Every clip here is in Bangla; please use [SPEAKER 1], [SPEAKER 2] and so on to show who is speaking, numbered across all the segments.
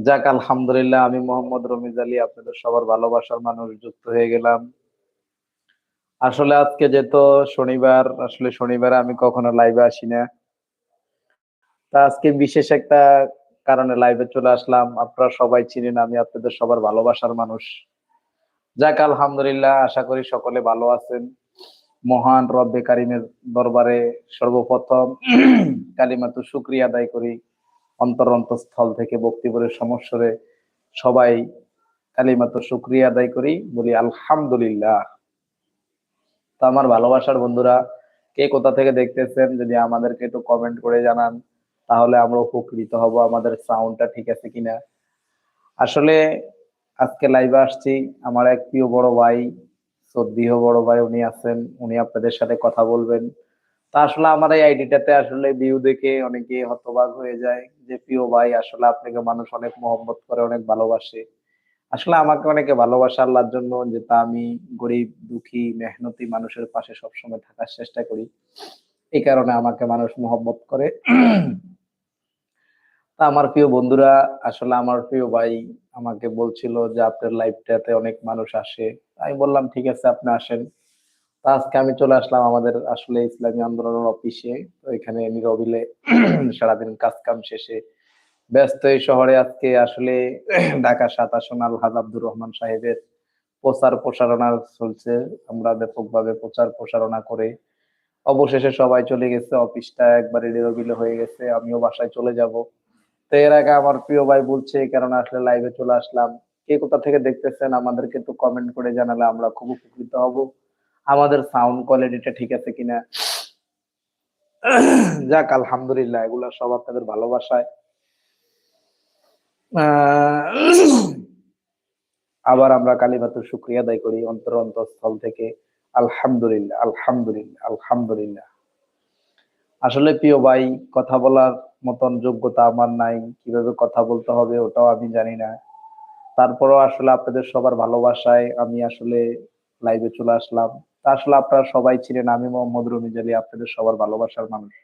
[SPEAKER 1] যাক, আলহামদুলিল্লাহ, আমি মোহাম্মদ রমিজ আলী, আপনাদের সবার ভালোবাসার মানুষ, যুক্ত হয়ে গেলাম। আসলে আজকে যেহেতু শনিবার, আসলে শনিবার আমি কখনো লাইভে আসি না। তা আজকে বিশেষ একটা কারণে লাইভে চলে আসলাম। আপনারা সবাই চিনেন, আমি আপনাদের সবার ভালোবাসার মানুষ। যাক, আলহামদুলিল্লাহ, আশা করি সকলে ভালো আছেন। মহান রব্বে কারিমের দরবারে সর্বপ্রথম কালিমাতু শুক্রিয়া আদায় করি। অন্তর অন্তঃস্থল থেকে বক্তিপুরের সমস্যরে সবাই কালিমাতু শুক্রিয়া আদায় করি, বলি আলহামদুলিল্লাহ। তো আমার ভালোবাসার বন্ধুরা, কে কোথা থেকে দেখতেছেন, যদি আমাদেরকে একটু কমেন্ট করে জানান, তাহলে আমরা উপকৃত হব, আমাদের সাউন্ডটা ঠিক আছে কিনা। আসলে আজকে লাইভে আসছি, আমার এক প্রিয় বড় ভাই সদ্যিহ বড় ভাই উনি আছেন, উনি আপনাদের সাথে কথা বলবেন। তা আসলে আমার এই আইডিটাতে আসলে ভিউ দেখে অনেকে হতবাক হয়ে যায় যে, প্রিয় ভাই, আসলে আপনাকে মানুষ অনেক মহব্বত করে, অনেক ভালোবাসে। আসলে আমাকে অনেকে ভালোবাসা আল্লাহর জন্য যে, তা আমি গরিব, দুঃখী, মেহনতি মানুষের পাশে সবসময় থাকার চেষ্টা করি। এই কারণে আমাকে মানুষ মহব্বত করে। তা আমার প্রিয় বন্ধুরা, আসলে আমার প্রিয় ভাই আমাকে বলছিল যে, আপনার লাইফটাতে অনেক মানুষ আসে। আমি বললাম, ঠিক আছে, আপনি আসেন। আজকে আমি চলে আসলাম আমাদের আসলে ইসলামী আন্দোলনের অফিসে তো এখানে নিরবিলে সারাদিন কাজ কাম শেষে ব্যস্ত এই শহরে আজকে আসলে ঢাকা সাত আসন আলহাজ আব্দুর রহমান সাহেবের প্রচার প্রসারণা চলছে। আমরা ব্যাপকভাবে প্রচার প্রসারণা করে অবশেষে সবাই চলে গেছে। অফিসটা একবারে নিরবিলে হয়ে গেছে। আমিও বাসায় চলে যাব। তো এর আগে আমার প্রিয় ভাই বলছে কারণে আসলে লাইভে চলে আসলাম। কে কোথা থেকে দেখতেছেন? আমাদেরকে তো কমেন্ট করে জানালে আমরা খুব উপকৃত হব। আমাদের সাউন্ড কোয়ালিটিটা ঠিক আছে কিনা? যাক, আলহামদুলিল্লাহ, এগুলা সব আপনাদের ভালোবাসায়। আবার আমরা কালীমাতুর শুক্রিয়া আদায় করি অন্তর অন্তঃস্থল থেকে। আলহামদুলিল্লাহ আলহামদুলিল্লাহ আলহামদুলিল্লাহ। আসলে প্রিয় ভাই, কথা বলার মতন যোগ্যতা আমার নাই, কীভাবে কথা বলতে হবে ওটাও আমি জানি না। তারপরও আসলে আপনাদের সবার ভালোবাসায় আমি আসলে লাইভে চলে আসলাম। আসলে আপনারা সবাই ছিলেন আমি, মোহাম্মদ রমিজ আপনাদের সবার ভালোবাসার মানুষ।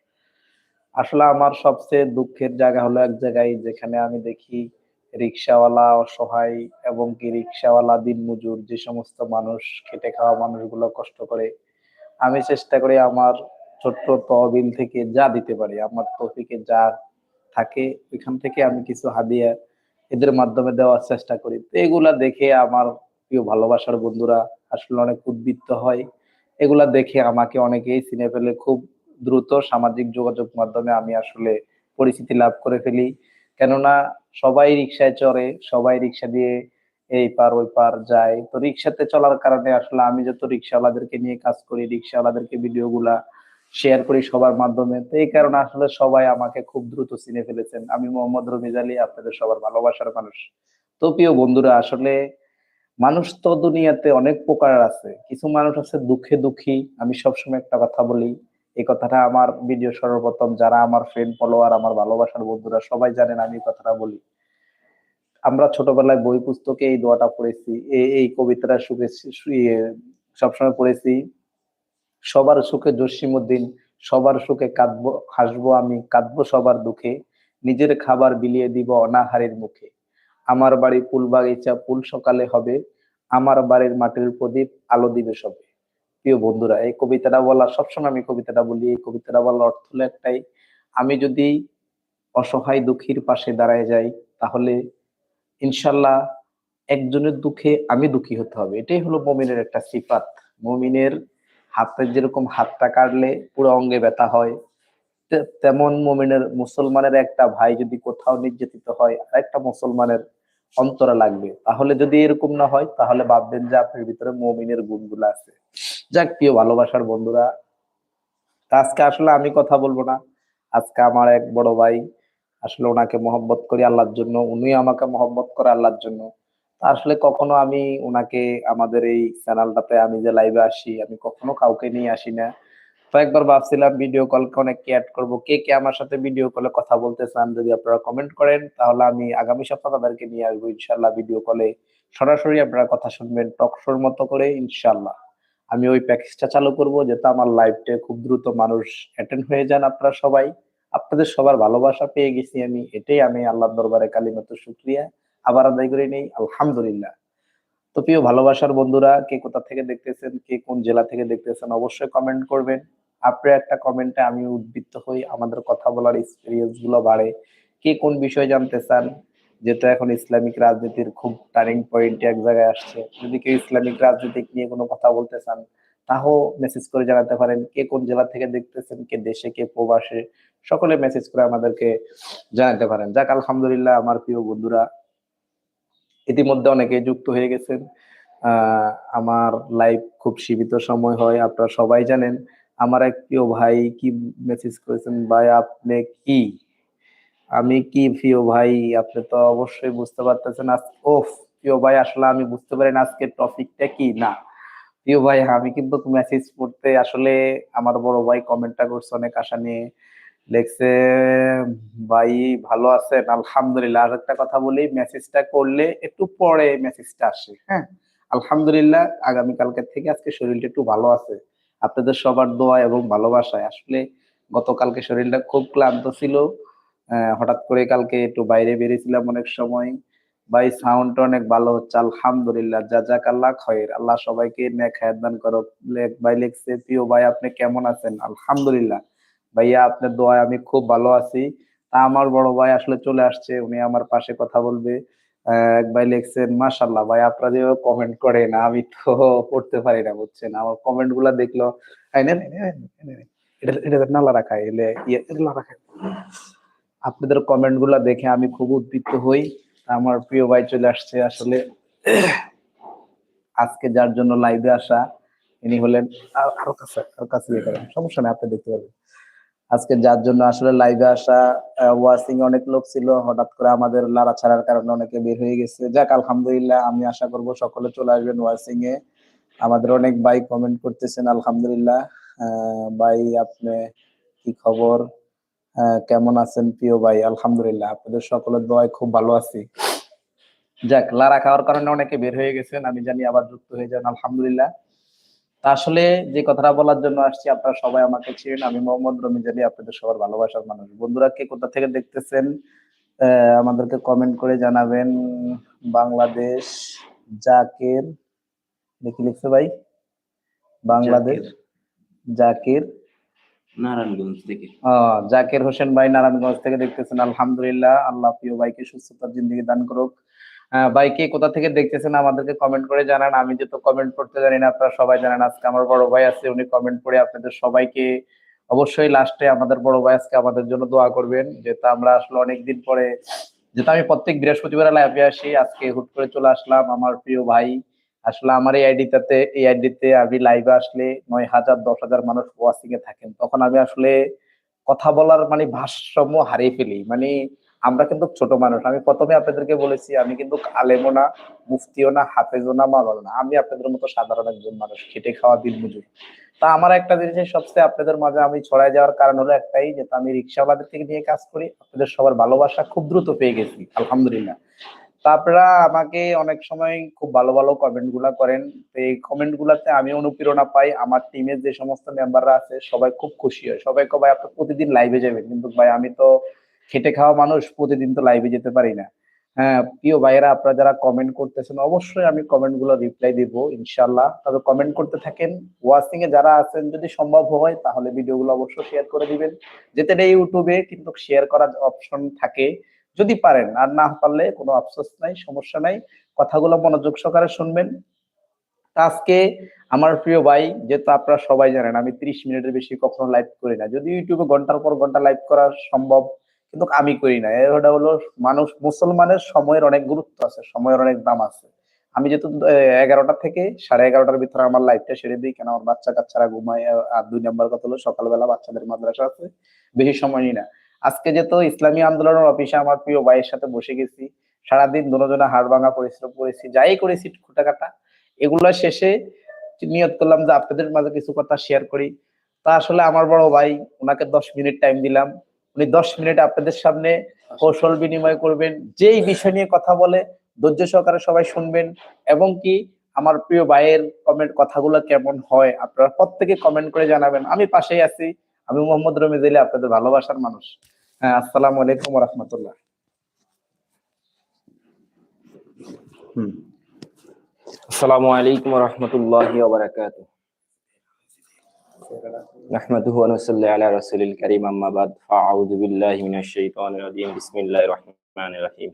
[SPEAKER 1] আসলে আমার সবচেয়ে দুঃখের জায়গা হলো এক জায়গায় যেখানে আমি দেখি রিক্সাওয়ালা অসহায় এবং কি রিক্সাওয়ালা দিন মজুর যে সমস্ত মানুষ, খেটে খাওয়া মানুষগুলো কষ্ট করে। আমি চেষ্টা করি আমার ছোট্ট তহবিল থেকে যা দিতে পারি, আমার তফিকে যা থাকে ওইখান থেকে আমি কিছু হাদিয়া এদের মাধ্যমে দেওয়ার চেষ্টা করি। তো এগুলা দেখে আমার প্রিয় ভালোবাসার বন্ধুরা, আসলে অনেক উদ্বৃত্ত হয়। এগুলা দেখে আমাকে অনেকেই চিনে ফেলে। খুব দ্রুত সামাজিক যোগাযোগ মাধ্যমে আমি আসলে পরিচিতি লাভ করে ফেলি। কেননা, সবাই রিক্সায় চড়ে, সবাই রিক্সা দিয়ে এই পার ওই পার যায়। তো রিক্সাতে চলার কারণে আসলে আমি যত রিক্সাওয়ালাদেরকে নিয়ে কাজ করি রিক্সাওয়ালাদেরকে ভিডিও গুলা শেয়ার করি সবার মাধ্যমে, তো এই কারণে আসলে সবাই আমাকে খুব দ্রুত চিনে ফেলেছেন। আমি মোহাম্মদ রমিজ আলী, আপনাদের সবার ভালোবাসার মানুষ। তো প্রিয় বন্ধুরা, আসলে মানুষ তো দুনিয়াতে অনেক প্রকার আছে। কিছু মানুষ আছে দুঃখে দুঃখী। আমি সবসময় একটা কথা বলি, এই কথাটা আমার ভিডিও সর্বপ্রথম যারা আমার ফ্রেন্ড ফলোয়ার আমার ভালোবাসার বন্ধুরা সবাই জানেন আমি কথাটা বলি। আমরা ছোটবেলায় বই পুস্তকে এই দোয়াটা পড়েছি এই কবিতাটা সুখে সবসময় পড়েছি, সবার সুখে জসিমুদ্দিন সবার সুখে কাঁদবো, হাসবো আমি, কাঁদবো সবার দুঃখে, নিজের খাবার বিলিয়ে দিব অনাহারের মুখে। আমার বাড়ি ফুল বাগিচা, ফুল সকালে হবে। আমার বাড়ির মাটির প্রদীপ আলো দিবে সবে। প্রিয় বন্ধুরা, এই কবিতাটা বলা সবসময় আমি কবিতাটা বলি, এই কবিতাটা বলার অর্থ হলো একটাই। আমি যদি অসহায় দুঃখীর পাশে দাঁড়ায় যাই, তাহলে ইনশাল্লাহ একজনের দুঃখে আমি দুঃখী হতে হবে। এটাই হলো মমিনের একটা সিফাত। মমিনের হাতে যেরকম হাতটা কাটলে পুরো অঙ্গে ব্যথা হয় তেমন মমিনের মুসলমানের একটা ভাই যদি কোথাও নির্যাতিত হয় আর একটা মুসলমানের অন্তরে লাগবে। তাহলে যদি এরকম না হয়, তাহলে ভাববেন যে আপনার ভিতরে মমিনের গুণগুলো আছে। যাক, প্রিয় ভালোবাসার বন্ধুরা, আজকে আসলে আমি কথা বলব না। আজকে আমার এক বড় ভাই, আসলে ওনাকে মহব্বত করি আল্লাহর জন্য উনি আমাকে মহব্বত করে আল্লাহর জন্য। আসলে কখনো আমি ওনাকে আমাদের এই চ্যানেলটাতে আমি যে লাইভে আসি, আমি কখনো কাউকে নিয়ে আসি না। তো একবার ভাবছিলাম ভিডিও কল অনেককে অ্যাড করব। কে কে আমার সাথে ভিডিও কলে কথা বলতে চান যদি আপনারা কমেন্ট করেন, তাহলে আমি আগামী সপ্তাহ তাদেরকে নিয়ে আসব। ইনশাল্লাহ ভিডিও কলে সরাসরি আপনারা কথা শুনবেন টক শোর মতো করে ইনশাল্লাহ আমি ওই প্যাকেজটা চালু করব যাতে আমার লাইভটা খুব দ্রুত মানুষ অ্যাটেন্ড হয়ে যান আপনারা সবাই। আপনাদের সবার ভালোবাসা পেয়ে গেছি আমি, এটাই আমি আল্লাহর দরবারে কালিমাত শুক্রিয়া। আবার আদায় করে নেই, আলহামদুলিল্লাহ। তো প্রিয় ভালোবাসার বন্ধুরা, কে কোথা থেকে দেখতেছেন, কে কোন জেলা থেকে দেখতেছেন, অবশ্যই কমেন্ট করবেন। আপনার একটা কমেন্টে আমি উদ্বৃত্ত হই, আমাদের কথা বলার এক্সপিরিয়েন্সগুলো বাড়ে। কে কোন বিষয় জানতে চান, যেহেতু এখন ইসলামিক রাজনীতির খুব টার্নিং পয়েন্ট এক জায়গায় আসছে। যদি কেউ ইসলামিক রাজনীতি নিয়ে কোনো কথা বলতে চান তাও মেসেজ করে জানাতে পারেন। কে কোন জেলা থেকে দেখতেছেন, কে দেশে, কে প্রবাসে, সকলে মেসেজ করে আমাদেরকে জানাতে পারেন। যাক, আলহামদুলিল্লাহ, আমার প্রিয় বন্ধুরা ইতিমধ্যে অনেকে যুক্ত হয়ে গেছেন। আমার লাইভ খুব সীমিত সময় হয়, আপনারা সবাই জানেন। আমার এক প্রিয় ভাই কি মেসেজ করেছেন? ভাই, আপনি কি? আমি কি প্রিয় ভাই? আপনি তো অবশ্যই বুঝতে পারতেছেন আজ, ওফ, প্রিয় ভাই, আসলে আমি বুঝতে পারি না আজকে টপিকটা কি? না। প্রিয় ভাই, আমি কিন্তু মেসেজ পড়তে আসলে আমার বড় ভাই কমেন্টটা করছে অনেক আশা নিয়ে। লেখছে, ভাই, ভালো আছেন? আলহামদুলিল্লাহ। আর একটা কথা বলি, মেসেজটা করলে একটু পরে মেসেজটা আসে হ্যাঁ? আলহামদুলিল্লাহ, আগামীকালকে থেকে আজকে শরীরটা একটু ভালো আছে। আপনাদের সবার দোয়া এবং ভালোবাসায়। আসলে গতকালকে শরীরটা খুব ক্লান্ত ছিল। হঠাৎ করে কালকে একটু বাইরে বেরিয়েছিলাম অনেক সময়। ভাই সাউন্ডটা অনেক ভালো হচ্ছে, আলহামদুলিল্লাহ। যা যাক, আল্লাহ খয়ের। আল্লাহ সবাইকে নেক হায়াত দান করো ভাই লিখছে, প্রিয় ভাই, আপনি কেমন আছেন? আলহামদুলিল্লাহ। ভাইয়া, আপনার দোয়ায় আমি খুব ভালো আছি। তা আমার বড় ভাই আসলে চলে আসছে, উনি আমার পাশে কথা বলবে। এক ভাই লিখছেন মাশাল্লাহ ভাই, আপনারা যে কমেন্ট করেন, আমি তো পড়তে পারি না, বুঝছেন? আমার কমেন্টগুলা দেখল নেন। এটা নালা রাখা, এলে ইয়ে আপনাদের কমেন্টগুলা দেখে আমি খুব উদ্বৃত্ত হই। আমার প্রিয় ভাই চলে আসছে আসলে। আজকে যার জন্য লাইভে আসা, ইনি হলেন আরও কাছে আরও কাছে ইয়ে সমস্যা নেই, আপনি দেখতে পাবেন আজকে যার জন্য আসলে লাইভে আসা ওয়াচিং অনেক লোক ছিল, হঠাৎ করে আমাদের লারা ছাড়ার কারণে অনেকে বের হয়ে গেছে। যাক, আলহামদুলিল্লাহ, আমি আশা করব সকলে চলে আসবেন ওয়াচিং এ। আমাদের অনেক ভাই কমেন্ট করতেছেন, আলহামদুলিল্লাহ। ভাই, আপনি কি খবর? কেমন আছেন প্রিয় ভাই? আলহামদুলিল্লাহ, আপনাদের সকলের দোয়ায় খুব ভালো আছি। যাক, লারা খাওয়ার কারণে অনেকে বের হয়ে গেছেন, আমি জানি আবার যুক্ত হয়ে যান, আলহামদুলিল্লাহ। আসলে যে কথাটা বলার জন্য আসছি আপনারা সবাই আমাকে ছিলেন আমি মোহাম্মদ রমি জানি আপনাদের সবার ভালোবাসার মানুষ। বন্ধুরা কে কোথা থেকে দেখতেছেন আহ, আমাদেরকে কমেন্ট করে জানাবেন। বাংলাদেশ জাকির দেখি লিখছে ভাই? বাংলাদেশ জাকির।
[SPEAKER 2] নারায়ণগঞ্জ থেকে।
[SPEAKER 1] আহ, জাকির হোসেন ভাই নারায়ণগঞ্জ থেকে দেখতেছেন। আলহামদুলিল্লাহ আল্লাহ প্রিয় ভাইকে সুস্থতার জিন্দগি দান করুক। ভাই, কে কোথা থেকে দেখতেছেন আমাদেরকে কমেন্ট করে জানান। আমি যেহেতু কমেন্ট করতে জানি না, আপনারা সবাই জানেন আজকে আমার বড় ভাই আছে, উনি কমেন্ট করে আপনাদের সবাইকে অবশ্যই লাস্টে আমাদের বড় ভাই আজকে আমাদের জন্য দোয়া করবেন, যেহেতু আমরা আসলে অনেকদিন পরে, যেহেতু আমি প্রত্যেক বৃহস্পতিবার লাইভে আসি, আজকে হুট করে চলে আসলাম আমার প্রিয় ভাই। আসলে আমার এই আইডিটাতে এই আইডিতে আমি লাইভে আসলে নয় হাজার, দশ হাজার মানুষ ওয়াচিং এ থাকেন। তখন আমি আসলে কথা বলার মানে ভারসাম্য হারিয়ে ফেলি। মানে আমরা কিন্তু ছোট মানুষ। আমি প্রথমে আপনাদেরকে বলেছি, আমি কিন্তু আলেমও না, মুফতিও না, হাফেজও না মালাও না। আমি আপনাদের মতো সাধারণ একজন মানুষ, খেটে খাওয়া দিন মজুর তা আমার একটা জিনিসের সবচেয়ে আপনাদের মাঝে আমি ছড়ায় যাওয়ার কারণ হলো একটাই, যে আমি রিক্সাবাদের থেকে নিয়ে কাজ করি, আপনাদের সবার ভালোবাসা খুব দ্রুত পেয়ে গেছি, আলহামদুলিল্লাহ। তা আপনারা আমাকে অনেক সময় খুব ভালো ভালো কমেন্টগুলা করেন এই কমেন্ট গুলাতে আমি অনুপ্রেরণা পাই, আমার টিমের যে সমস্ত মেম্বাররা আছে, সবাই খুব খুশি হয়। সবাই ভাই, আপনি প্রতিদিন লাইভে যাবেন। কিন্তু ভাই, আমি তো খেটে খাওয়া মানুষ প্রতিদিন তো লাইভে যেতে পারি না। হ্যাঁ প্রিয় ভাইয়েরা, আপনারা যারা কমেন্ট করতেছেন, অবশ্যই আমি কমেন্টগুলো রিপ্লাই দিব ইনশাল্লাহ তবে কমেন্ট করতে থাকেন ওয়াচিং এ যারা আছেন, যদি সম্ভব হয়, তাহলে ভিডিও গুলো অবশ্যই শেয়ার করে দিবেন। যেতে ইউটিউবে কিন্তু শেয়ার করার অপশন থাকে, যদি পারেন। আর না পারলে কোনো আফসোস নাই, সমস্যা নাই। কথাগুলো মনোযোগ সহকারে শুনবেন। আজকে আমার প্রিয় ভাই, যেহেতু আপনারা সবাই জানেন, আমি ত্রিশ মিনিটের বেশি কখনো লাইভ করি না। যদি ইউটিউবে ঘণ্টার পর ঘণ্টা লাইভ করা সম্ভব কিন্তু আমি করি না। এটা হলো মানুষ, মুসলমানের সময়ের অনেক গুরুত্ব আছে, সময়ের অনেক দাম আছে। আমি যেহেতু এগারোটা থেকে সাড়ে এগারোটার ভিতরে আমার লাইফটা সেরে দিই, কেন আমার বাচ্চা কাচ্চারা ঘুমায়, আর দুই নাম্বার কথা হলো সকালবেলা বাচ্চাদের মাদ্রাসা আছে, বেশি সময় নিই না। আজকে যেহেতু ইসলামী আন্দোলনের অফিসে আমার প্রিয় ভাইয়ের সাথে বসে গেছি, সারাদিন দুজনে হাড় ভাঙা পরিশ্রম করেছি, যাই করেছি খুঁটাকাটা, এগুলো শেষে নিয়ত করলাম যে আপনাদের মাঝে কিছু কথা শেয়ার করি। তা আসলে আমার বড় ভাই ওনাকে দশ মিনিট টাইম দিলাম উনি দশ মিনিট আপনাদের সামনে কৌশল বিনিময় করবেন, যেই বিষয় নিয়ে কথা বলে, ধৈর্য সহকারে সবাই শুনবেন, এবং কি আমার প্রিয় ভাইয়ের কমেন্ট কথাগুলো কেমন হয় আপনারা প্রত্যেকে কমেন্ট করে জানাবেন। আমি পাশেই আছি, আমি মোহাম্মদ রমিজ আলী, আপনাদের ভালোবাসার মানুষ। হ্যাঁ আসসালামু আলাইকুম রহমতুল্লাহ হুম।
[SPEAKER 2] আসসালামু আলাইকুম রহমতুল্লাহি نحمده ونصلي على رسول الكريم أما بعد فأعوذ بالله من الشيطان الرجيم بسم الله الرحمن الرحيم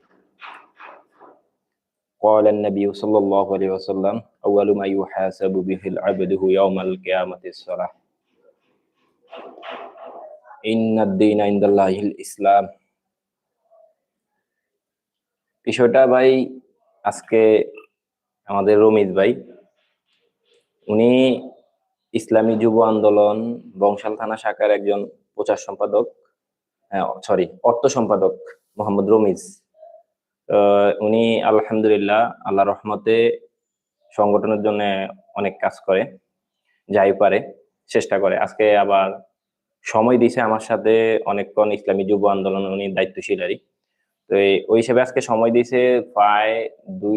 [SPEAKER 2] قال النبي صلى الله عليه وسلم أول ما يحاسب به العبد يوم القيامة الصلاة إن الدين عند الله الإسلام বিষয়টা ভাই আজকে আমাদের রমিজ ভাই উনি ইসলামী যুব আন্দোলন বংশাল থানা শাখার একজন প্রচার সম্পাদক সরি অর্থ সম্পাদক মোহাম্মদ রমিজ। উনি আলহামদুলিল্লাহ আল্লাহ রহমতে সংগঠনের জন্য অনেক কাজ করে, যাই পারে, চেষ্টা করে। আজকে আবার সময় দিছে আমার সাথে অনেকক্ষণ ইসলামী যুব আন্দোলন উনি দায়িত্বশীল আরই তো ওই হিসেবে আজকে সময় দিছে প্রায় দুই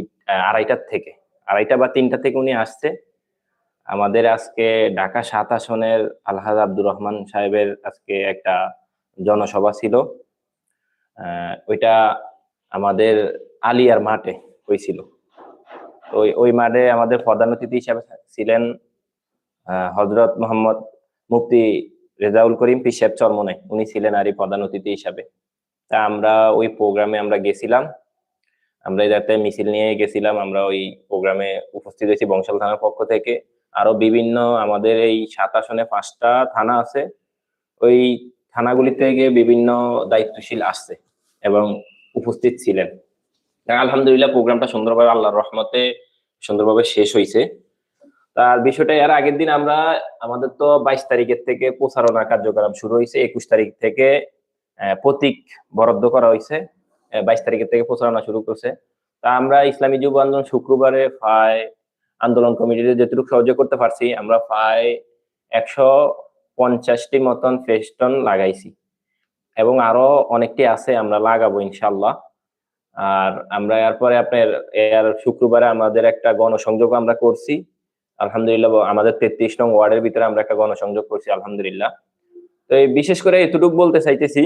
[SPEAKER 2] আড়াইটার থেকে, আড়াইটা বা তিনটা থেকে উনি আসছে। আমাদের আজকে ঢাকা সাত আসনের আলহাজ আব্দুর রহমান সাহেবের আজকে একটা জনসভা ছিল। ওইটা আমাদের আলিয়ার মাঠে হয়েছিল ওই ওই মাঠে আমাদের প্রধান অতিথি হিসাবে ছিলেন হজরত মোহাম্মদ মুফতি রেজাউল করিম পি সাহেব চরমনে উনি ছিলেন আরই প্রধান অতিথি হিসাবে। তা আমরা ওই প্রোগ্রামে আমরা গেছিলাম। আমরা যাতে মিছিল নিয়ে গেছিলাম। আমরা ওই প্রোগ্রামে উপস্থিত হয়েছি বংশাল থানার পক্ষ থেকে। আরও বিভিন্ন আমাদের এই সাত আসনে পাঁচটা থানা আছে। ওই থানাগুলি থেকে বিভিন্ন দায়িত্বশীল আসছে এবং উপস্থিত ছিলেন। আলহামদুলিল্লাহ প্রোগ্রামটা সুন্দরভাবে আল্লাহর রহমতে সুন্দরভাবে শেষ হয়েছে তার বিষয়টা এর আগের দিন আমরা, আমাদের তো বাইশ তারিখের থেকে প্রচারণা কার্যক্রম শুরু হয়েছে একুশ তারিখ থেকে প্রতীক বরাদ্দ করা হয়েছে বাইশ তারিখের থেকে প্রচারণা শুরু করছে। তা আমরা ইসলামী যুব আন্দোলন শুক্রবারে প্রায় আন্দোলন কমিটিতে যেটুকু সহযোগ করতে পারছি, আমরা প্রায় একশো পঞ্চাশটি মতন ফেস্টন লাগাইছি। এবং আরও অনেকটি আছে আমরা লাগাবো ইনশাল্লাহ আর আমরা এরপরে আপনার এর শুক্রবারে আমাদের একটা গণসংযোগ আমরা করছি। আলহামদুলিল্লাহ আমাদের তেত্রিশ নং ওয়ার্ডের ভিতরে আমরা একটা গণসংযোগ করছি, আলহামদুলিল্লাহ। তো এই বিশেষ করে এতটুকু বলতে চাইতেছি,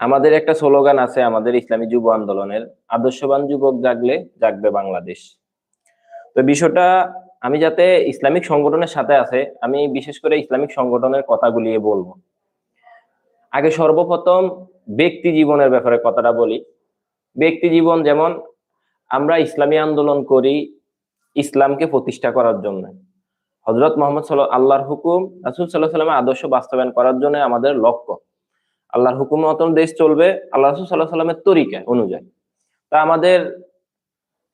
[SPEAKER 2] আমাদের একটা স্লোগান আছে আমাদের ইসলামী যুব আন্দোলনের, আদর্শবান যুবক জাগলে জাগবে বাংলাদেশ। তো বিষয়টা আমি যাতে ইসলামিক সংগঠনের সাথে আছে, আমি বিশেষ করে ইসলামিক সংগঠনের কথাগুলি বলব। আগে সর্বপ্রথম ব্যক্তি জীবনের ব্যাপারে কথাটা বলি। ব্যক্তি জীবন যেমন আমরা ইসলামী আন্দোলন করি ইসলামকে প্রতিষ্ঠা করার জন্য। হজরত মোহাম্মদ সাল, আল্লাহর হুকুম, রাসুল সাল্লাহ সাল্লামের আদর্শ বাস্তবায়ন করার জন্য আমাদের লক্ষ্য। আল্লাহর হুকুম মতন দেশ চলবে, আল্লাহ রসুল সাল্লাহ সাল্লামের তরিকা অনুযায়ী। তা আমাদের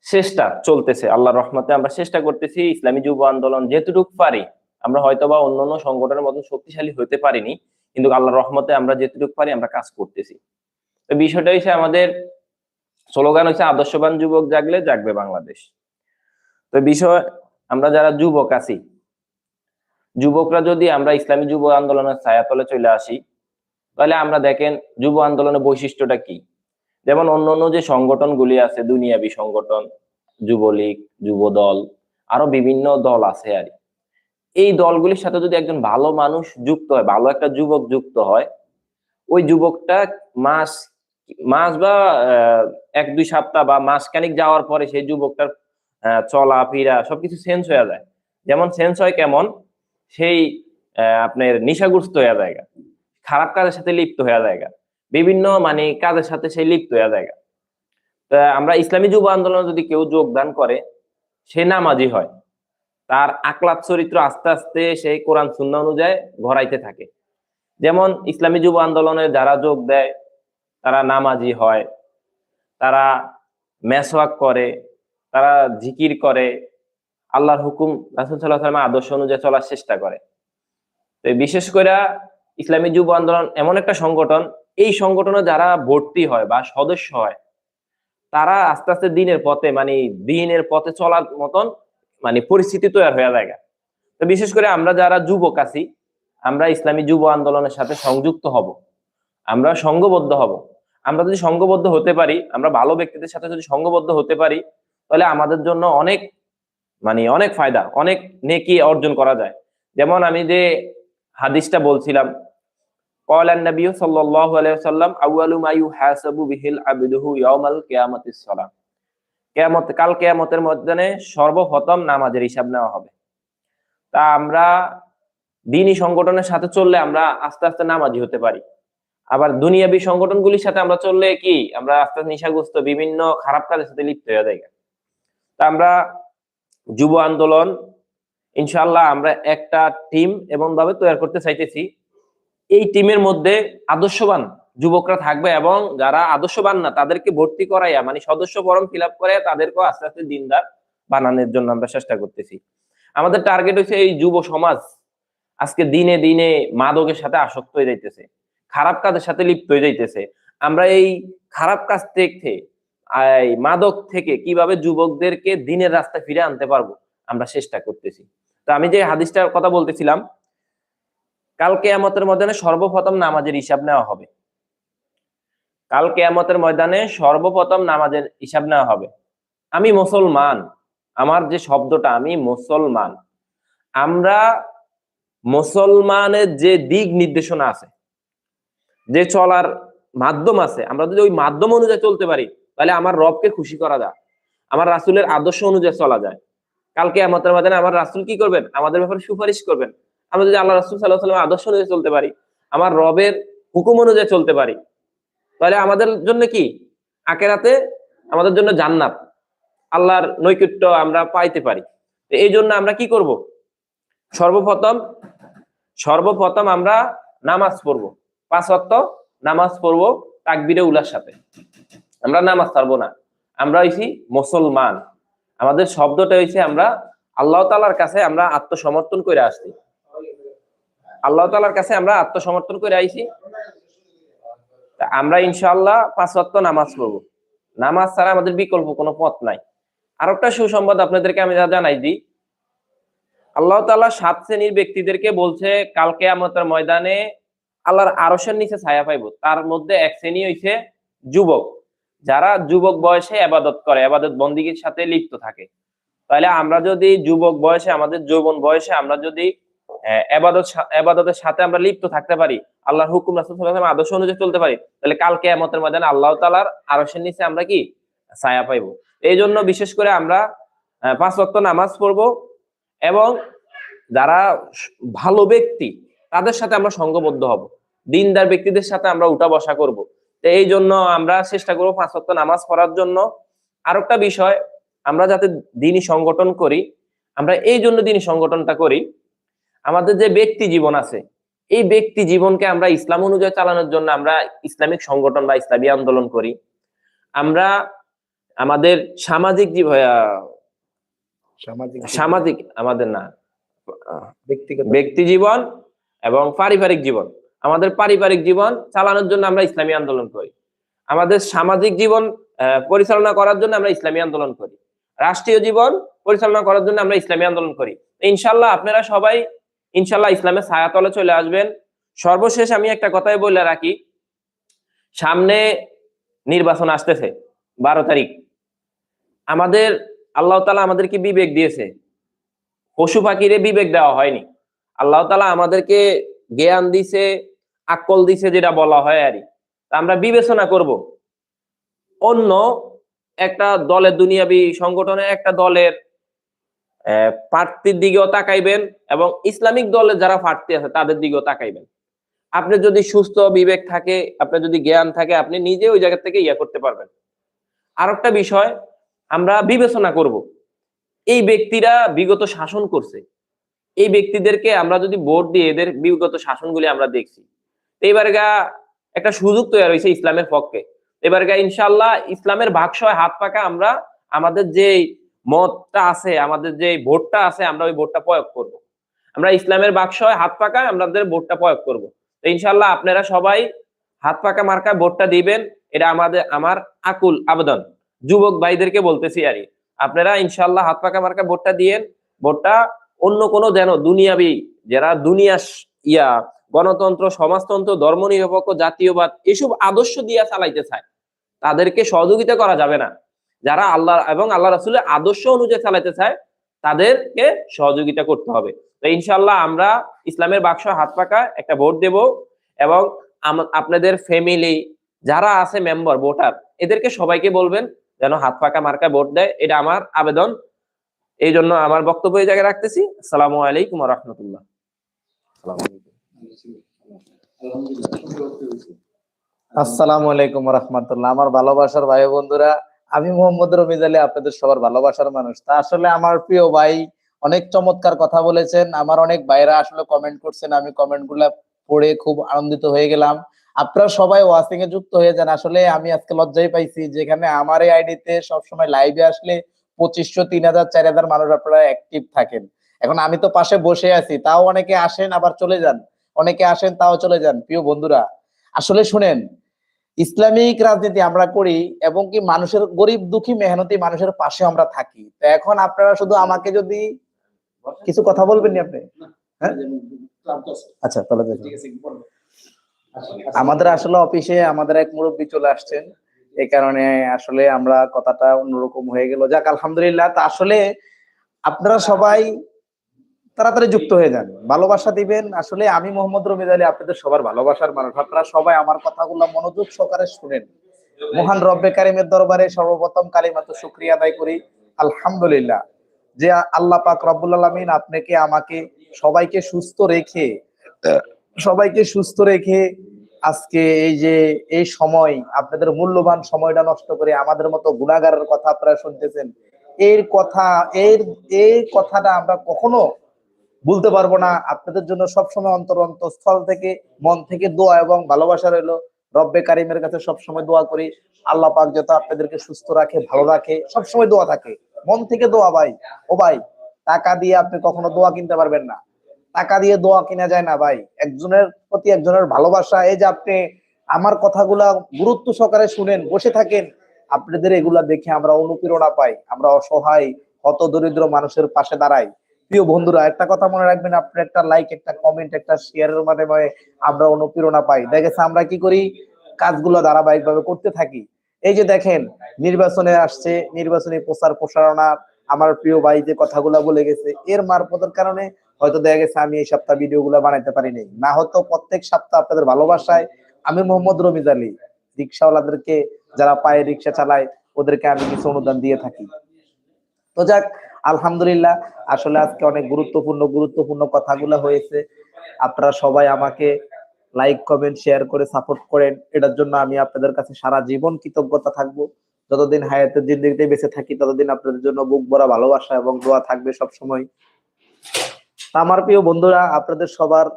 [SPEAKER 2] চেষ্টা চলতেছে, আল্লাহর রহমতে আমরা চেষ্টা করতেছি ইসলামী যুব আন্দোলন যেটুকু পারি। আমরা হয়তো বা অন্য অন্য সংগঠনের মতন শক্তিশালী হতে পারিনি, কিন্তু আল্লাহর রহমতে আমরা যেটুকু পারি আমরা কাজ করতেছি। তো বিষয়টা হচ্ছে আমাদের স্লোগান হচ্ছে আদর্শবান যুবক জাগলে জাগবে বাংলাদেশ। তো বিষয়, আমরা যারা যুবক আছি, যুবকরা যদি আমরা ইসলামী যুব আন্দোলনের ছায়াতলে চলে আসি, তাহলে আমরা দেখেন যুব আন্দোলনের বৈশিষ্ট্যটা কি? যেমন অন্য অন্য যে সংগঠনগুলি আছে, দুনিয়াবি সংগঠন, যুবলীগ যুব দল আরও বিভিন্ন দল আছে আর। এই দলগুলির সাথে যদি একজন ভালো মানুষ যুক্ত হয়, ভালো একটা যুবক যুক্ত হয়, ওই যুবকটা মাস মাস বা এক, দুই সপ্তাহ বা মাসখানিক যাওয়ার পরে সেই যুবকটার চলা, ফিরা সবকিছু সেন্স হয়ে যায়। যেমন সেন্স হয় কেমন? সেই আপনার নিশাগ্রস্ত হয়ে যায় খারাপ কাজের সাথে লিপ্ত হয়ে যায় বিভিন্ন মানে কাজের সাথে সেই লিপ্ত হয়ে যায়। তা আমরা ইসলামী যুব আন্দোলনে যদি কেউ যোগদান করে, সে নামাজি হয়। তার আকলাত চরিত্র আস্তে আস্তে সেই কোরআন শূন্য অনুযায়ী ঘরাইতে থাকে। যেমন ইসলামী যুব আন্দোলনে যারা যোগ দেয়, তারা নামাজি হয়, তারা মেসওয়াক করে, তারা জিকির করে, আল্লাহর হুকুম, রাসুল সাল্লাহ সাল্লামের আদর্শ অনুযায়ী চলার চেষ্টা করে। তো বিশেষ করে ইসলামী যুব আন্দোলন এমন একটা সংগঠন এই সংগঠনে যারা ভর্তি হয় বা সদস্য হয়, তারা আস্তে আস্তে দিনের পথে মানে দিনের পথে চলার মতন মানে পরিস্থিতি তৈরি হয়ে যায় তো বিশেষ করে আমরা যারা যুবক আছি, আমরা ইসলামী যুব আন্দোলনের সাথে সংযুক্ত হব, আমরা সংঘবদ্ধ হব। আমরা যদি সংঘবদ্ধ হতে পারি, আমরা ভালো ব্যক্তিদের সাথে যদি সংঘবদ্ধ হতে পারি, তাহলে আমাদের জন্য অনেক মানে অনেক ফায়দা, অনেক নেকি অর্জন করা যায়। যেমন আমি যে হাদিসটা বলছিলাম قال النبي صلى الله عليه وسلم اول ما يحاسب به العبد يوم القيامه الصلاه কিয়ামত কাল কিয়ামতের মধ্যে সর্বপ্রথম নামাজের হিসাব নেওয়া হবে তা আমরা দিনী সংগঠনের সাথে চললে আমরা আস্তে আস্তে নামাজি হতে পারি আবার দুনিয়াবি সংগঠনগুলির সাথে আমরা চললে কি আমরা আস্তে আস্তে নেশাগ্রস্ত বিভিন্ন খারাপ কাজের সাথে লিপ্ত হয়ে যাই তা আমরা যুব আন্দোলন ইনশাল্লাহ আমরা একটা টিম এমন ভাবে তৈরি করতে চাইতেছি এই টিমের মধ্যে আদর্শবান যুবকরা থাকবে এবং যারা আদর্শবান না, তাদেরকে ভর্তি করাইয়া মানে সদস্য ফরম ফিল আপ করে তাদেরকেও আস্তে আস্তে দিনদার বানানোর জন্য আমরা চেষ্টা করতেছি। আমাদের টার্গেট হচ্ছে এই যুব সমাজ আজকে দিনে দিনে মাদকের সাথে আসক্ত হয়ে যাইতেছে, খারাপ কাজের সাথে লিপ্ত হয়ে যাইতেছে। আমরা এই খারাপ কাজ থেকে মাদক থেকে কীভাবে যুবকদেরকে দিনের রাস্তায় ফিরে আনতে পারব, আমরা চেষ্টা করতেছি। তো আমি যে হাদিসটার কথা বলতেছিলাম কাল কেয়ামতের ময়দানে সর্বপ্রথম নামাজের হিসাব নেওয়া হবে। কাল কেয়ামতের ময়দানে সর্বপ্রথম নামাজের হিসাব নেওয়া হবে। আমি মুসলমান, আমার যে শব্দটা, আমি মুসলমান। আমরা মুসলমানের যে দিক নির্দেশনা আছে, যে চলার মাধ্যম আছে, আমরা যদি ওই মাধ্যম অনুযায়ী চলতে পারি, তাহলে আমার রবকে খুশি করা যায়, আমার রাসুলের আদর্শ অনুযায়ী চলা যায়। কালকে আমাদের মাধ্যমে আমার রাসুল কি করবেন? আমাদের ব্যাপারে সুপারিশ করবেন। আমরা যদি আল্লাহ রাসুল সাল্লাহ সাল্লামের আদর্শ অনুযায়ী চলতে পারি, আমার রবের হুকুম অনুযায়ী চলতে পারি, তাহলে আমাদের জন্য কি? আকেরাতে আমাদের জন্য জান্নাত, আল্লাহর নৈকট্য আমরা পাইতে পারি। এই জন্য আমরা কি করব? সর্বপ্রথম সর্বপ্রথম আমরা নামাজ পড়ব। পাঁচ অক্ত নামাজ পড়ব তাকবিরে উলার সাথে। আমরা নামাজ ছাড়বো না। আমরা হইছি মুসলমান। আমাদের শব্দটা হয়েছে আমরা আল্লাহ তালার কাছে আমরা আত্মসমর্পণ করে আসছি। আল্লাহ তালার কাছে আমরা আত্মসমর্পণ করে আইছি। আমরা ইনশাআল্লাহ পাঁচ ওয়াক্ত নামাজ পড়ব। নামাজ ছাড়া আমাদের বিকল্প কোনো পথ নাই। আর একটা সুসংবাদ আপনাদেরকে আমি যা জানাই দিই। আল্লাহ তাআলা সাত শ্রেণির ব্যক্তিদেরকে বলছে কালকে আমাদের ময়দানে আল্লাহর আরসের নিচে ছায়া পাইব। তার মধ্যে এক শ্রেণি হইছে যুবক। যারা যুবক বয়সে আবাদত করে, আবাদত বন্দিগির সাথে লিপ্ত থাকে। তাহলে আমরা যদি যুবক বয়সে, আমাদের যৌবন বয়সে আমরা যদি আবাদতের সাথে আমরা লিপ্ত থাকতে পারি, আল্লাহর হুকুম রাসূল সাল্লাল্লাহু আদর্শ অনুযায়ী চলতে পারি, তাহলে কাল কিয়ামতের ময়দানে আল্লাহ তাআলার আরশের নিচে আমরা কি? ছায়া পাইব। এই জন্য বিশেষ করে আমরা পাঁচ ওয়াক্ত নামাজ পড়ব এবং যারা ভালো ব্যক্তি, তাদের সাথে আমরা সঙ্গবদ্ধ হব। দিনদার ব্যক্তিদের সাথে আমরা উঠা বসা করব। তো এই জন্য আমরা চেষ্টা করব পাঁচ ওয়াক্ত নামাজ পড়ার জন্য। আর একটা বিষয়, আমরা যাতে দিনই সংগঠন করি, আমরা এই জন্য দিনই সংগঠনটা করি আমাদের যে ব্যক্তি জীবন আছে এই ব্যক্তি জীবনকে আমরা ইসলাম অনুযায়ী চালানোর জন্য আমরা ইসলামিক সংগঠন বা ইসলামী আন্দোলন করি। আমরা আমাদের সামাজিক
[SPEAKER 1] সামাজিক
[SPEAKER 2] আমাদের না
[SPEAKER 1] ব্যক্তিগত।
[SPEAKER 2] ব্যক্তি জীবন এবং পারিবারিক জীবন। আমাদের পারিবারিক জীবন চালানোর জন্য আমরা ইসলামী আন্দোলন করি। আমাদের সামাজিক জীবন আহ, পরিচালনা করার জন্য আমরা ইসলামী আন্দোলন করি। রাষ্ট্রীয় জীবন পরিচালনা করার জন্য আমরা ইসলামী আন্দোলন করি। ইনশাল্লাহ আপনারা সবাই ইনশাল্লাহ ইসলামের ছায়াতলে চলে আসবেন। সর্বশেষ আমি একটা কথাই বলে রাখি, সামনে নির্বাচন আসতেছে, বারো তারিখ। আমাদের, আল্লাহ তালা আমাদেরকে বিবেক দিয়েছে। পশু পাখিরে বিবেক দেওয়া হয়নি। আল্লাহ তালা আমাদেরকে জ্ঞান দিছে, আকল দিছে যেটা বলা হয় আর আমরা বিবেচনা করব। অন্য একটা দলের, দুনিয়াবি সংগঠনে একটা দলের প্রার্থীর দিকেও তাকাইবেন এবং ইসলামিক দলের যারা প্রার্থী আছে তাদের দিকেও তাকাইবেন। আপনি যদি সুস্থ, বিবেক থাকে আপনার যদি জ্ঞান থাকে, আপনি নিজে ওই জায়গা থেকে ইয়া করতে পারবেন। আর একটা বিষয় আমরা বিবেচনা করব। এই ব্যক্তিরা বিগত শাসন করছে। এই ব্যক্তিদেরকে আমরা যদি ভোট দিয়ে এদের বিগত শাসনগুলি আমরা দেখছি। এবার গা একটা সুযোগ তৈরি হয়েছে ইসলামের পক্ষে। এবার গা ইনশাল্লাহ ইসলামের ভাগসয় হাত পাকা আমরা আমাদের যে মতটা আছে, আমাদের যে ভোটটা আছে, আমরা ওই ভোটটা প্রয়োগ করব। আমরা ইসলামের বাক্সয় হাত পাকায়, আমাদের ভোটটা প্রয়োগ করব। তো ইনশাল্লাহ আপনারা সবাই হাত পাকা মার্কা ভোটটা দিবেন, এটা আমাদের, আমার আকুল আবেদন যুবক ভাইদেরকে বলতেছি আর আপনারা ইনশাল্লাহ হাত পাকা মার্কা ভোটটা দিয়েন, ভোটটা অন্য কোনো যেন দুনিয়াবি, যারা দুনিয়া ইয়া, গণতন্ত্র, সমাজতন্ত্র, ধর্মনিরপেক্ষ, জাতীয়বাদ, এসব আদর্শ দিয়া চালাইতে চায়, তাদেরকে সহযোগিতা করা যাবে না যারা আল্লাহ এবং আল্লাহ রাসুলের আদর্শ অনুযায়ী চালাইতে চায়, তাদেরকে সহযোগিতা করতে হবে। তো ইনশাল্লাহ আমরা ইসলামের বাক্স হাত পাকা একটা ভোট দেব এবং আপনাদের ফ্যামিলি যারা আছে মেম্বার ভোটার এদেরকে সবাইকে বলবেন যেন হাত পাকা মার্কায় ভোট দেয়। এটা আমার আবেদন। এই জন্য আমার বক্তব্য এই জায়গায় রাখতেছি। আসসালামু আলাইকুম রহমতুল্লাহ।
[SPEAKER 1] আসসালামু আলাইকুম। রহমতুল্লাহ। আমার ভালোবাসার ভাই বন্ধুরা আমি মোহাম্মদ রমিজ আলী, আপনাদের সবার ভালোবাসার মানুষ। তা আসলে আমার প্রিয় ভাই অনেক চমৎকার কথা বলেছেন। আমার অনেক ভাইরা আসলে কমেন্ট করছেন, আমি কমেন্ট পড়ে খুব আনন্দিত হয়ে গেলাম। আপনারা সবাই ওয়াচিং এ যুক্ত হয়ে যান। আসলে আমি আজকে লজ্জাই পাইছি, যেখানে আমার এই আইডিতে সবসময় লাইভে আসলে পঁচিশশো, তিন হাজার, চার হাজার মানুষ আপনারা অ্যাক্টিভ থাকেন। এখন আমি তো পাশে বসে আছি, তাও অনেকে আসেন আবার চলে যান। অনেকে আসেন তাও চলে যান। প্রিয় বন্ধুরা, আসলে শুনেন ইসলামিক রাজনীতি আমরা করি এবং কি মানুষের গরিব দুঃখী মেহনতি মানুষের পাশে আমরা থাকি। তো এখন আপনারা শুধু আমাকে যদি কিছু কথা বলবেন আপনি? হ্যাঁ? আচ্ছা তাহলে আমাদের আসলে অফিসে আমাদের এক মুরব্বী চলে আসছেন। এই কারণে আসলে আমরা কথাটা অন্যরকম হয়ে গেল। যাক, আলহামদুলিল্লাহ। তা আসলে আপনারা সবাই তাড়াতাড়ি যুক্ত হয়ে যান। ভালোবাসা দিবেন। আসলে আমি মোহাম্মদ রমিজ আলী, আপনাদের সবার ভালোবাসার মানুষ। আপনারা সবাই আমার কথাগুলো মনোযোগ সহকারে শুনেন। মহান রব্বে কারিমের দরবারে সর্বপ্রথম কালিমাত শুক্রিয়া আদায় করি। আলহামদুলিল্লাহ। যে আল্লাহ পাক রব্বুল আলমিন আপনাকে, আমাকে সবাইকে সুস্থ রেখে, সবাইকে সুস্থ রেখে আজকে এই যে, এই সময়, আপনাদের মূল্যবান সময়টা নষ্ট করে আমাদের মতো গুণাগারের কথা আপনারা শুনতেছেন। এর কথা, এর, এই কথাটা আমরা কখনো বলতে পারব না। আপনাদের জন্য সবসময় অন্তর স্থল থেকে মন থেকে দোয়া এবং ভালোবাসা রইল। রব্বে কারিমের কাছে সবসময় দোয়া করি। আল্লাহ পাক যত আপনাদেরকে সুস্থ রাখে, ভালো রাখে, সবসময় দোয়া থাকে। মন থেকে দোয়া ভাই। ও ভাই, টাকা দিয়ে আপনি কখনো দোয়া কিনতে পারবেন না। টাকা দিয়ে দোয়া কিনা যায় না ভাই। একজনের প্রতি একজনের ভালোবাসা। এই যে আপনি আমার কথাগুলা গুরুত্ব সহকারে শুনেন, বসে থাকেন, আপনাদের এগুলা দেখে আমরা অনুপ্রেরণা পাই। আমরা অসহায় হত দরিদ্র মানুষের পাশে দাঁড়াই। প্রিয় বন্ধুরা, একটা কথা মনে রাখবেন, আপনি একটা লাইক একটা কমেন্ট একটা শেয়ারের মাধ্যমে আমরা অনুপ্রেরণা পাই। দেখেছে আমরা কি করি? কাজগুলো ধারাবাহিক ভাবে করতে থাকি। এই যে দেখেন, নির্বাচনে আসছে, নির্বাচনী প্রচার প্রসারণা, আমার প্রিয় ভাই যে কথাগুলো বলে গেছে, এর মারফতের কারণে হয়তো দেখা গেছে আমি এই সপ্তাহ ভিডিও গুলো বানাইতে পারিনি না হয়তো প্রত্যেক সপ্তাহ আপনাদের ভালোবাসায় আমি মোহাম্মদ রমিজ আলী, রিক্সাওয়ালাদেরকে যারা পায়ে রিক্সা চালায়, ওদেরকে আমি কিছু অনুদান দিয়ে থাকি। তো যাক, আলহামদুলিল্লাহ, আসলে আজকে অনেক গুরুত্বপূর্ণ গুরুত্বপূর্ণ কথাগুলো হয়েছে। আপনারা সবাই আমাকে লাইক কমেন্ট শেয়ার করে সাপোর্ট করেন। এটার জন্য আমি আপনাদের কাছে সারা জীবন কৃতজ্ঞতা থাকব। যতদিন হায়াতের জিন্দিগিতে বেঁচে থাকি, ততদিন আপনাদের জন্য বুক ভরা ভালোবাসা এবং দোয়া থাকবে সব সময় আমার প্রিয় বন্ধুরা, আপনাদের সবার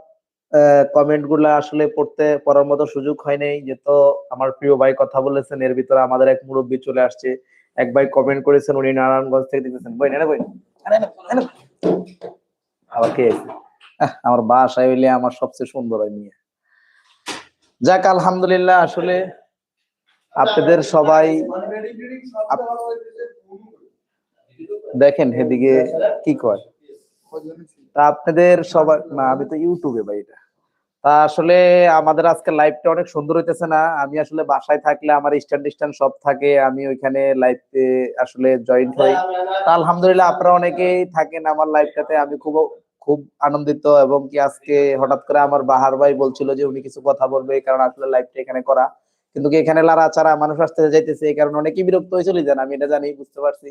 [SPEAKER 1] কমেন্টগুলা আসলে পড়তে, পড়ার মতো সুযোগ হয় নাই। যেহেতু আমার প্রিয় ভাই কথা বলেছেন, এর ভিতরে আমাদের এক মুরব্বী চলে আসছে। এক ভাই কমেন্ট করেছেন, উনি নারায়ণগঞ্জ থেকে দিতেছেন বই, না বই। আবার কে আমার বাসায় হইলে আমার সবচেয়ে সুন্দর হয় নিয়ে যাক, আলহামদুলিল্লাহ, আসলে আপনাদের সবাই দেখেন এদিকে কি কয়। তা আপনাদের সবার না, আমি তো ইউটিউবে ভাই এটা। আসলে আমাদের আজকে লাইভটা অনেক সুন্দর হইতেছে না। আমি আসলে বাসায় থাকলে আমার স্ট্যান্ড স্ট্যান্ড সব থাকে, আমি ওইখানে লাইভে আসলে জয়েন্ট হই। তা আলহামদুলিল্লাহ আপনারা অনেকেই থাকেন আমার লাইভটাতে আমি খুব খুব আনন্দিত এবং কি আজকে হঠাৎ করে আমার বাহার ভাই বলছিল যে উনি কিছু কথা বলবে কারণ আসলে লাইভটা এখানে করা। কিন্তু এখানে লাড়াচাড়া, মানুষ আসতে যাইতেছে, এই কারণে অনেকেই বিরক্ত হয়েছিল, জান আমি এটা জানি, বুঝতে পারছি।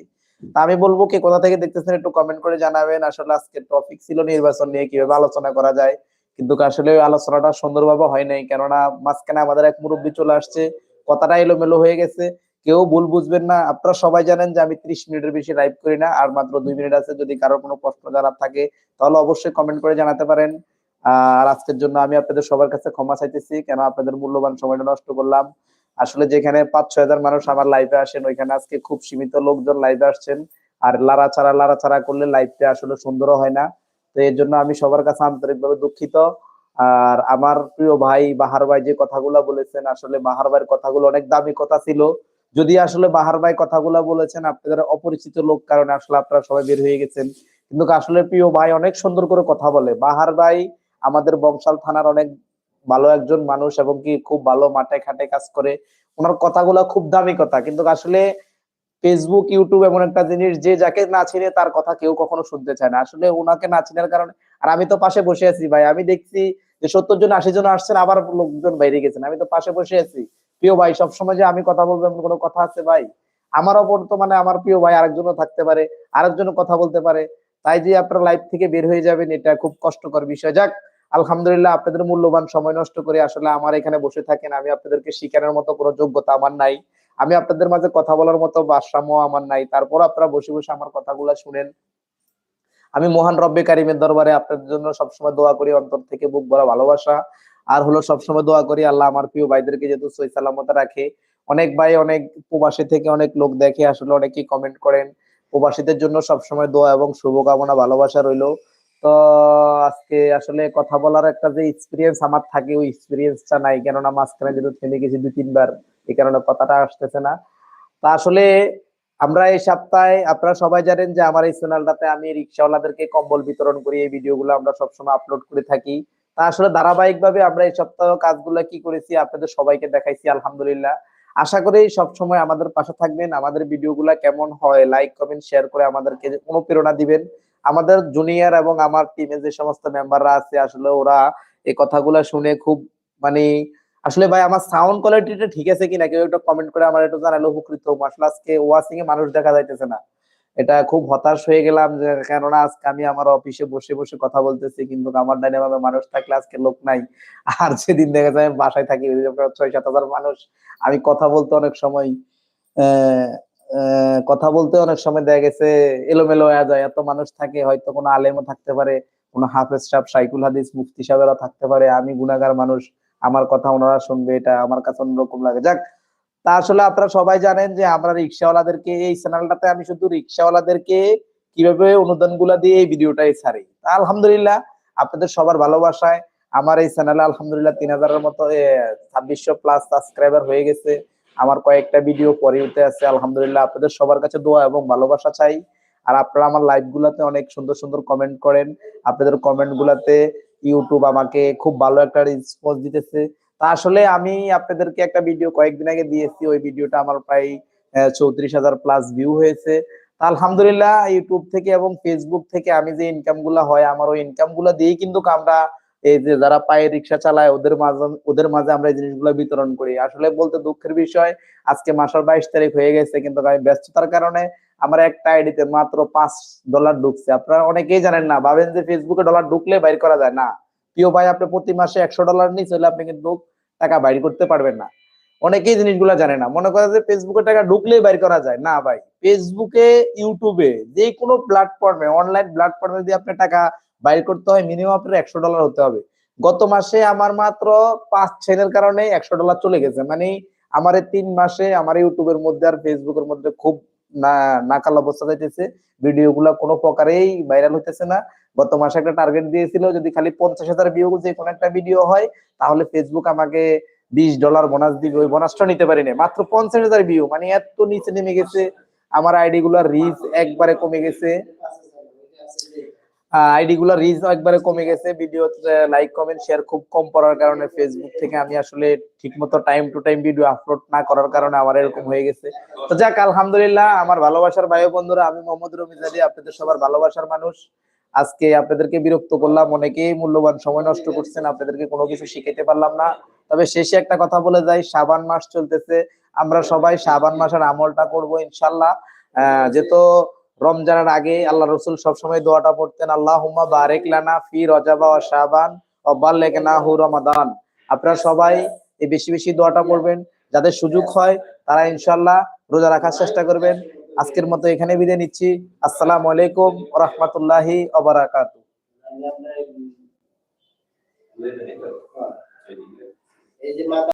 [SPEAKER 1] তা আমি বলব কে, কোথা থেকে দেখতেছেন একটু কমেন্ট করে জানাবেন। আসলে আজকে টপিক ছিল নির্বাচন নিয়ে, কীভাবে আলোচনা করা যায়। কিন্তু আসলে আলোচনাটা সুন্দরভাবে হয় নাই, কেননা মাঝখানে আমাদের এক মুরব্বী চলে আসছে, কথাটা এলোমেলো হয়ে গেছে, কেউ ভুল বুঝবেন না, আপনারা সবাই জানেন যে আমি ত্রিশ মিনিটের বেশি লাইভ করি না, আর মাত্র দুই মিনিট আছে, যদি কারও কোনো প্রশ্ন জানার থাকে, তাহলে অবশ্যই কমেন্ট করে জানাতে পারেন। আর আজকের জন্য আমি আপনাদের সবার কাছে ক্ষমা চাইতেছি, কেন আপনাদের মূল্যবান সময়টা নষ্ট করলাম। আসলে যেখানে পাঁচ ছয় হাজার মানুষ আমার লাইভে আসেন, ওইখানে আজকে খুব সীমিত লোকজন লাইভে আসছেন, আর লাড়াচাড়া লাড়াচাড়া করলে লাইভটা আসলে সুন্দর হয় না। তো এর জন্য আমি সবার কাছে আন্তরিকভাবে দুঃখিত। আর আমার প্রিয় ভাই বাহার ভাই যে কথাগুলো বলেছেন, আসলে বাহার ভাইয়ের কথাগুলো অনেক দামি কথা ছিল। যদি আসলে বাহার ভাই কথাগুলো বলেছেন, আপনাদের অপরিচিত লোক কারণে আসলে আপনারা সবাই বের হয়ে গেছেন। কিন্তু আসলে প্রিয় ভাই অনেক সুন্দর করে কথা বলে। বাহার ভাই আমাদের বংশাল থানার অনেক ভালো একজন মানুষ এবং কি খুব ভালো মাঠে খাটে কাজ করে। ওনার কথাগুলো খুব দামি কথা। কিন্তু আসলে ফেসবুক ইউটিউব এমন একটা জিনিস যে যাকে না চিনে তার কথা কেউ কখনো শুনতে চায় না। আসলে ওনাকে না চিনার কারণে আর আমি তো পাশে বসে আছি ভাই। আমি দেখছি যে সত্তর জন, আশি জন আসছেন, আবার লোকজন বাইরে গেছেন। আমি তো পাশে বসে আছি। প্রিয় ভাই, সবসময় যে আমি কথা বলব এমন কোনো কথা আছে ভাই? আমার ওপর তো মানে আমার প্রিয় ভাই আরেকজনও থাকতে পারে, আরেকজনও কথা বলতে পারে। তাই যে আপনার লাইফ থেকে বের হয়ে যাবেন, এটা খুব কষ্টকর বিষয়। যাক, আলহামদুলিল্লাহ আপনাদের মূল্যবান সময় নষ্ট করে আসলে আমার এখানে বসে থাকেন। আমি আপনাদেরকে শিখানোর মতো কোনো যোগ্যতা আমার নাই। আমি আপনাদের মাঝে কথা বলার মতো ভারসাম্য আমার নাই। তারপর আপনারা বসে বসে আমার কথাগুলো শুনেন। আমি মহান রব্বে কারিমের দরবারে আপনাদের জন্য সবসময় দোয়া করি, অন্তর থেকে বুক ভরা ভালোবাসা। আর হলো সবসময় দোয়া করি, আল্লাহ আমার প্রিয় ভাইদেরকে যেহেতু সই সালামতে রাখে, অনেক ভাই, অনেক প্রবাসী থেকে অনেক লোক দেখে আসলে অনেকেই কমেন্ট করেন। প্রবাসীদের জন্য সবসময় দোয়া এবং শুভকামনা, ভালোবাসা রইল। তো আজকে আসলে কথা বলার একটা যে এক্সপিরিয়েন্স আমার থাকে, ওই এক্সপিরিয়েন্সটা নাই। কেননা মাঝখানে যেহেতু থেমে গেছি দুই, তিনবার। এই কারণে কথাটা আসতেছে না। তা আসলে আমরা এই সপ্তাহে, আপনারা সবাই জানেন যে আমার এই চ্যানেলটাতে আমি রিক্সাওয়ালাদেরকে কম্বল বিতরণ করি, এই ভিডিওগুলো আমরা সবসময় আপলোড করে থাকি। তা আসলে ধারাবাহিকভাবে আমরা এই সপ্তাহ কাজগুলো কি করেছি আপনাদের সবাইকে দেখাইছি, আলহামদুলিল্লাহ। আশা করি সবসময় আমাদের পাশে থাকবেন, আমাদের ভিডিওগুলা কেমন হয় লাইক, কমেন্ট, শেয়ার করে আমাদেরকে অনুপ্রেরণা দিবেন। আমাদের জুনিয়র এবং আমার টিমে যে সমস্ত মেম্বাররা আছে, আসলে ওরা এই কথাগুলো শুনে খুব মানে আসলে ভাই, আমার সাউন্ড কোয়ালিটিটা ঠিক আছে কিনা? কেউ একটা কমেন্ট করে আমার একটু জানালে, উপকৃত। আসলে আজকে ওয়াসিং এ মানুষ দেখা যাইতেছে না। এটা খুব হতাশ হয়ে গেলাম যে, কেননা আজকে আমি আমার অফিসে বসে বসে কথা বলতেছি, কিন্তু আমার ডাইনে ভাবে মানুষ থাকলে আজকে লোক নাই। আর সেদিন দেখা যায় বাসায় থাকি ছয় সাত হাজার মানুষ, আমি কথা বলতে অনেক সময় কথা বলতে অনেক সময় দেখা গেছে এলোমেলো হয়ে যায়। এত মানুষ থাকে, হয়তো কোনো আলেমও থাকতে পারে, কোনো হাফেজ সাহেব সাইকুল হাদিস, মুফতি সাহেবেরা থাকতে পারে, আমি গুনাগার মানুষ। আমার কথা ওনারা শুনবে, এটা আমার কাছে অন্যরকম লাগে। যাক, তা আসলে আপনারা সবাই জানেন যে আমরা রিক্সাওয়ালাদেরকে, এই চ্যানেলটাতে আমি শুধু রিক্সাওয়ালাদেরকে কীভাবে অনুদানগুলা দিয়ে এই ভিডিওটাই ছাড়ি। আলহামদুলিল্লাহ, আপনাদের সবার ভালোবাসায় আমার এই চ্যানেলে আলহামদুলিল্লাহ তিন হাজারের মতো ছাব্বিশশো প্লাস সাবস্ক্রাইবার হয়ে গেছে। আমার কয়েকটা ভিডিও পরে উঠে আছে, আলহামদুলিল্লাহ। আপনাদের সবার কাছে দোয়া এবং ভালোবাসা চাই। আর আপনারা আমার লাইভ গুলাতে অনেক সুন্দর সুন্দর কমেন্ট করেন। আপনাদের কমেন্ট গুলাতে ইউটিউব আমাকে খুব ভালো একটা রেসপন্স দিতেছে। তা আসলে আমি আপনাদেরকে একটা ভিডিও কয়েকদিন আগে দিয়েছি, ওই ভিডিওটা আমার প্রায় চৌত্রিশ হাজার প্লাস ভিউ হয়েছে। তা আলহামদুলিল্লাহ, ইউটিউব থেকে এবং ফেসবুক থেকে আমি যে ইনকামগুলা হয়, আমার ওই ইনকামগুলা দিয়েই কিন্তু আমরা এই যে যারা পায়ে রিক্সা চালায়, ওদের মাঝে ওদের মাঝে আমরা এই জিনিসগুলো বিতরণ করি। আসলে বলতে দুঃখের বিষয়, আজকে মাসের বাইশ তারিখ হয়ে গেছে, কিন্তু আমি ব্যস্ততার কারণে আমার একটা আইডিতে মাত্র পাঁচ ডলার ঢুকছে। আপনারা অনেকেই জানেন না, ভাবেন যে ফেসবুকে ডলার ঢুকলে বাইর করা যায়। না প্রিয় ভাই আপনি প্রতি মাসে একশো ডলার নিয়ে চলে আপনি কিন্তু টাকা বাইর করতে পারবেন না। অনেকেই জিনিসগুলো জানে না। মনে করে যে ফেসবুকে টাকা ঢুকলেই বাইর করা যায়। না ভাই ফেসবুকে ইউটিউবে যে কোনো প্ল্যাটফর্মে অনলাইন প্ল্যাটফর্মে যদি আপনি টাকা বাইর করতে হয় মিনিমাম আপনার একশো ডলার হতে হবে। গত মাসে আমার মাত্র পাঁচ ছেলের কারণে একশো ডলার চলে গেছে। মানে আমার তিন মাসে আমার ইউটিউবের মধ্যে আর ফেসবুকের মধ্যে খুব না, নাকাল অবস্থা যাইতেছে। ভিডিও গুলা কোনো প্রকারেই ভাইরাল হইতেছে না। গত মাসে একটা টার্গেট দিয়েছিল, যদি খালি পঞ্চাশ হাজার ভিউ যে কোনো একটা ভিডিও হয়, তাহলে ফেসবুক আমাকে বিশ ডলার বোনাস দিবে। ওই বোনাসটা নিতে পারি না মাত্র পঞ্চাশ হাজার ভিউ মানে এত নিচে নেমে গেছে। আমার আইডি গুলার রিচ একবারে কমে গেছে। আইডি গুলার রিচ একবারে কমে গেছে। ভিডিও লাইক কমেন্ট শেয়ার খুব কম পড়ার কারণে ফেসবুক থেকে আমি আসলে ঠিকমতো time to time video upload না করার কারণে আমার এরকম হয়ে গেছে। তো যাক, আলহামদুলিল্লাহ, আমার ভালোবাসার ভাই বন্ধুরা, আমি মোহাম্মদ রমিজাদি আপনাদের সবার ভালোবাসার মানুষ। আজকে আপনাদেরকে বিরক্ত করলাম, অনেকেই মূল্যবান সময় নষ্ট করছেন, আপনাদেরকে কোনো কিছু শিখাইতে পারলাম না। তবে শেষে একটা কথা বলে যাই সাবান মাস চলতেছে, আমরা সবাই সাবান মাসের আমলটা করব ইনশাল্লাহ। আহ, যেহেতু রমজানের আগে আল্লাহ রসুল সবসময় দোয়াটা পড়তেন আল্লাহ হুম্মা বারেক লানা ফি রজাবা ও শাবান ও বাল্লেকেনা হু রমাদান। আপনারা সবাই এই বেশি বেশি দোয়াটা পড়বেন, যাদের সুযোগ হয় তারা ইনশাল্লাহ রোজা রাখার চেষ্টা করবেন। আজকের মতো এখানে বিদায় নিচ্ছি। আসসালামু আলাইকুম রাহমাতুল্লাহি ওয়া
[SPEAKER 3] এই যে